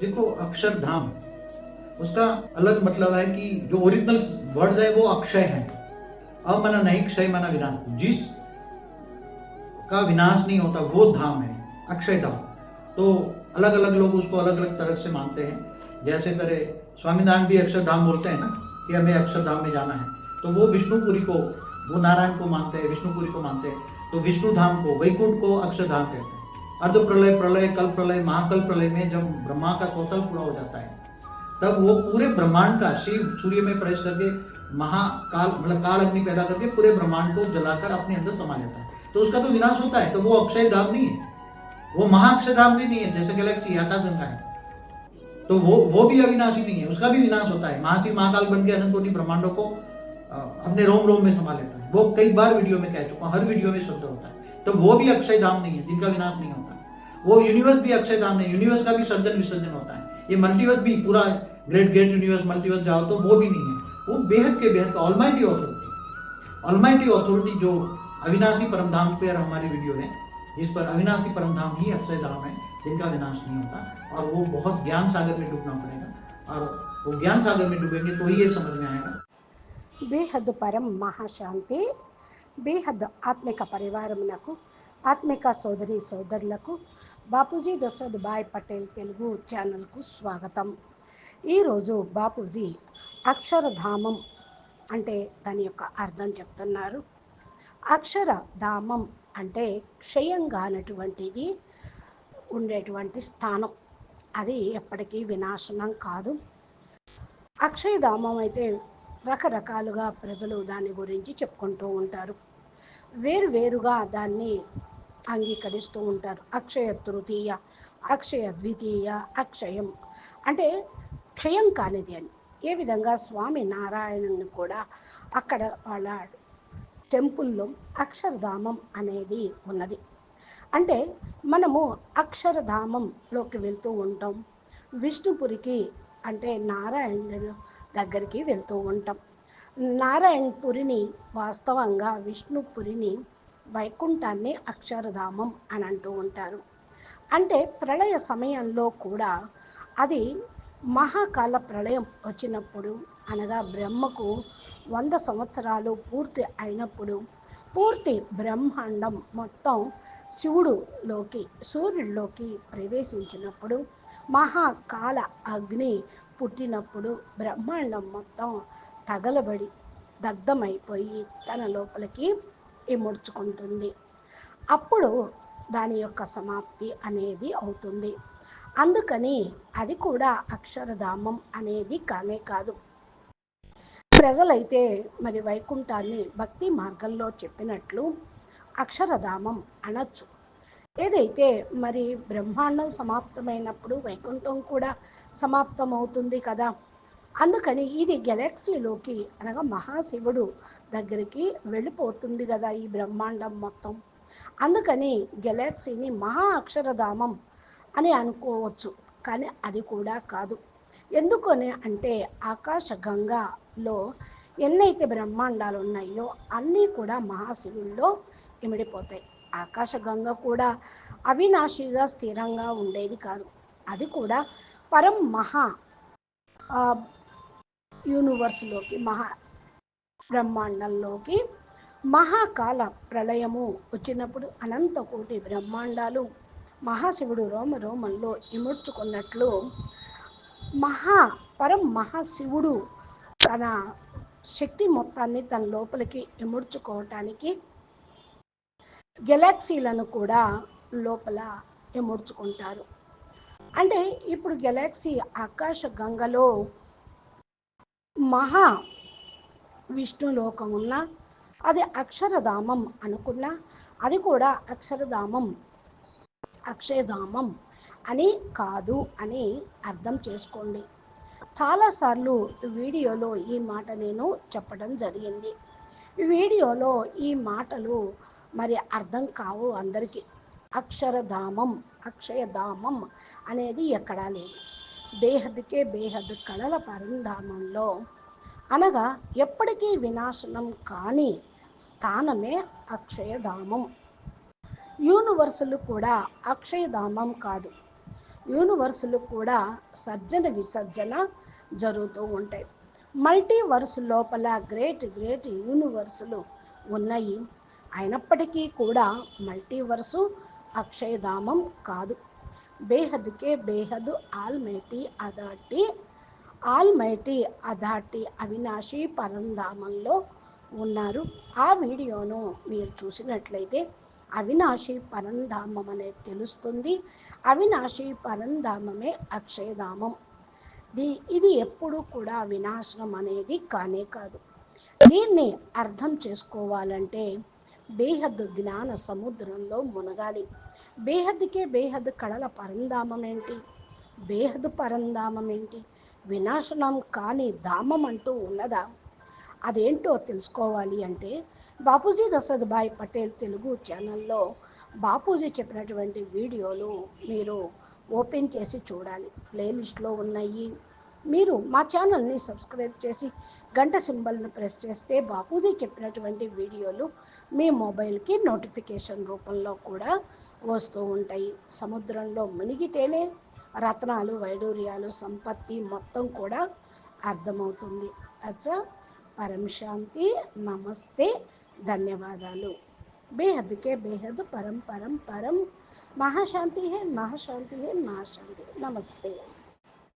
देखो अक्षरधाम उसका अलग मतलब है कि जो ओरिजिनल वर्ड है, वो अक्षय है। अमना नहीं क्षय मना विनाश जिस का विनाश नहीं होता, वो धाम है, अक्षय धाम। तो अलग अलग लोग उसको अलग अलग तरह से मानते हैं। जैसे तरह स्वामीनारायण भी अक्षरधाम बोलते हैं ना, कि हमें अक्षरधाम में जाना है। तो वो विष्णुपुरी को वो नारायण को मानते हैं, विष्णुपुरी को मानते हैं। तो विष्णु धाम को, वैकुंठ को अक्षरधाम कहते हैं। अर्ध प्रलय प्रलय कल प्रलय महाकल प्रलय में जब ब्रह्मा का सोशल पूरा हो जाता है, तब वो पूरे ब्रह्मांड का शिव सूर्य में प्रवेश करके महाकाल मतलब काल अग्नि पैदा करके पूरे ब्रह्मांड को जलाकर अपने अंदर समा लेता है। तो उसका तो विनाश होता है तो वो अक्षय धाम नहीं है। वो महाअक्षय धाम भी नहीं है, जैसे गैलेक्सी आकाश गंगा है। तो वो वो भी अविनाशी नहीं है, उसका भी विनाश होता है। महाशिव, महाकाल बन के अनंत कोटि ब्रह्मांडों को अपने रोम रोम में समा लेता है। वो कई बार वीडियो में कह चुका हर वीडियो में शब्द होता है। तो वो भी अक्षय धाम नहीं है, जिनका विनाश नहीं होता। वो यूनिवर्स भी अक्षय धाम है यूनिवर्स का भी सर्जन विसर्जन होता है। ये मल्टीवर्स भी पूरा ग्रेट ग्रेट यूनिवर्स मल्टीवर्स जाओ तो वो भी नहीं है। वो बेहद के बेहद ऑलमाइटी अथॉरिटी ऑलमाइटी अथॉरिटी जो अविनाशी परम धाम पर हमारी वीडियो है जिस पर अविनाशी परम धाम ही अक्षय धाम है, जिनका विनाश नहीं होता। और वो बहुत ज्ञान सागर में डूबना पड़ेगा। और वो ज्ञान सागर में डूबेंगे तो ये समझ में आएगा। बेहद परम महाशांति, बेहद आत्मिक परिवार ఆత్మిక సోదరి సోదరులకు బాపూజీ దశరథ్ భాయ్ పటేల్ తెలుగు ఛానల్కు స్వాగతం. ఈరోజు బాపూజీ అక్షరధామం అంటే దాని యొక్క అర్థం చెప్తున్నారు. అక్షరధామం అంటే క్షయంగా అనేటువంటిది ఉండేటువంటి స్థానం. అది ఎప్పటికీ వినాశనం కాదు. అక్షయధామం అయితే రకరకాలుగా ప్రజలు దాని గురించి చెప్పుకుంటూ ఉంటారు. వేరు వేరుగా దాన్ని అంగీకరిస్తూ ఉంటారు. అక్షయ తృతీయ అక్షయ ద్వితీయ అక్షయం. అంటే క్షయం కానిది అని. ఏ విధంగా స్వామి నారాయణుని కూడా అక్కడ వాళ్ళ టెంపుల్లో అక్షరధామం అనేది ఉన్నది. అంటే మనము అక్షరధామంలోకి వెళ్తూ ఉంటాం. విష్ణుపురికి అంటే నారాయణుడు దగ్గరికి వెళ్తూ ఉంటాం. నారాయణపురిని వాస్తవంగా విష్ణుపురిని వైకుంఠాన్ని అక్షరధామం అని అంటూ ఉంటారు. అంటే ప్రళయ సమయంలో కూడా అది మహాకాల ప్రళయం వచ్చినప్పుడు అనగా బ్రహ్మకు వంద సంవత్సరాలు పూర్తి అయినప్పుడు పూర్తి బ్రహ్మాండం మొత్తం శివుడులోకి సూర్యుడిలోకి ప్రవేశించినప్పుడు మహాకాల అగ్ని పుట్టినప్పుడు బ్రహ్మాండం మొత్తం తగలబడి దగ్ధమైపోయి తన లోపలికి ఇముడ్చుకుంటుంది అప్పుడు దాని యొక్క సమాప్తి అనేది అవుతుంది. అందుకని అది కూడా అక్షరధామం అనేది కానే కాదు. ప్రజలైతే మరి వైకుంఠాన్ని భక్తి మార్గంలో చెప్పినట్లు అక్షరధామం అనొచ్చు. ఏదైతే మరి బ్రహ్మాండం సమాప్తమైనప్పుడు వైకుంఠం కూడా సమాప్తం అవుతుంది కదా అందుకని ఇది గెలాక్సీలోకి అనగా మహాశివుడు దగ్గరికి వెళ్ళిపోతుంది కదా ఈ బ్రహ్మాండం మొత్తం. అందుకని గెలాక్సీని మహా అక్షరధామం అని అనుకోవచ్చు కానీ అది కూడా కాదు. ఎందుకని అంటే ఆకాశ గంగాలో ఎన్నైతే బ్రహ్మాండాలు ఉన్నాయో అన్నీ కూడా మహాశివుల్లో ఇమిడిపోతాయి. ఆకాశ గంగ కూడా అవినాశిగా స్థిరంగా ఉండేది కాదు. అది కూడా పరం మహా యూనివర్స్లోకి మహా బ్రహ్మాండంలోకి మహాకాల ప్రళయము వచ్చినప్పుడు అనంత కోటి బ్రహ్మాండాలు మహాశివుడు రోమ రోమంలో ఇముడ్చుకున్నట్లు మహా పరం మహాశివుడు తన శక్తి మొత్తాన్ని తన లోపలికి ఇముడ్చుకోవటానికి గెలాక్సీలను కూడా లోపల ఇముడ్చుకుంటారు. అంటే ఇప్పుడు గెలాక్సీ ఆకాశ గంగలో మహా విష్ణులోకం ఉన్న అది అక్షరధామం అనుకున్నా అది కూడా అక్షరధామం అక్షయధామం అని కాదు అని అర్థం చేసుకోండి. చాలాసార్లు వీడియోలో ఈ మాట నేను చెప్పడం జరిగింది. వీడియోలో ఈ మాటలు మరి అర్థం కావు అందరికీ. అక్షరధామం అక్షయధామం అనేది ఎక్కడా లేదు. బేహద్కే బేహద్ కళల పరంధామంలో. అనగా ఎప్పటికీ వినాశనం కాని స్థానమే అక్షయధామం. యూనివర్సులు కూడా అక్షయధామం కాదు. యూనివర్సులు కూడా సర్జన విసర్జన జరుగుతూ ఉంటాయి. మల్టీవర్స్ లోపల గ్రేట్ గ్రేట్ యూనివర్సులు ఉన్నాయి. అయినప్పటికీ కూడా మల్టీవర్సు అక్షయధామం కాదు. బేహద్కే బేహద్ almighty authority almighty authority Avinashi పరంధామంలో ఉన్నారు. ఆ వీడియోను మీరు చూసినట్లయితే అవినాశి పరంధామం అనేది తెలుస్తుంది. అవినాశి పరంధామమే అక్షయధామం. దీ ఇది ఎప్పుడూ కూడా వినాశనం అనేది కానే కాదు. దీన్ని అర్థం చేసుకోవాలంటే బేహద్ జ్ఞాన సముద్రంలో మునగాలి. బేహద్కే బేహద్ కళల పరంధామం ఏంటి బేహద్ పరంధామం ఏంటి వినాశనం కాని ధామం అంటూ ఉన్నదా? అదేంటో తెలుసుకోవాలి అంటే బాపూజీ దశరథ్ భాయ్ పటేల్ తెలుగు ఛానల్లో బాపూజీ చెప్పినటువంటి వీడియోలు మీరు ఓపెన్ చేసి చూడాలి. ప్లేలిస్ట్లో ఉన్నాయి. మీరు మా ఛానల్ని సబ్స్క్రైబ్ చేసి గంట సింబల్ను ప్రెస్ చేస్తే బాపూజీ చెప్పినటువంటి వీడియోలు మీ మొబైల్కి నోటిఫికేషన్ రూపంలో కూడా వస్తూ ఉంటాయి సముద్రంలో మునిగితేనే రత్నాలు వైడూర్యాలు సంపత్తి మొత్తం కూడా అర్థమవుతుంది అచ్చా పరం శాంతి నమస్తే ధన్యవాదాలు बेहद के बेहद परम परम परम महाशांति है महाशांति है महाशांति नमस्ते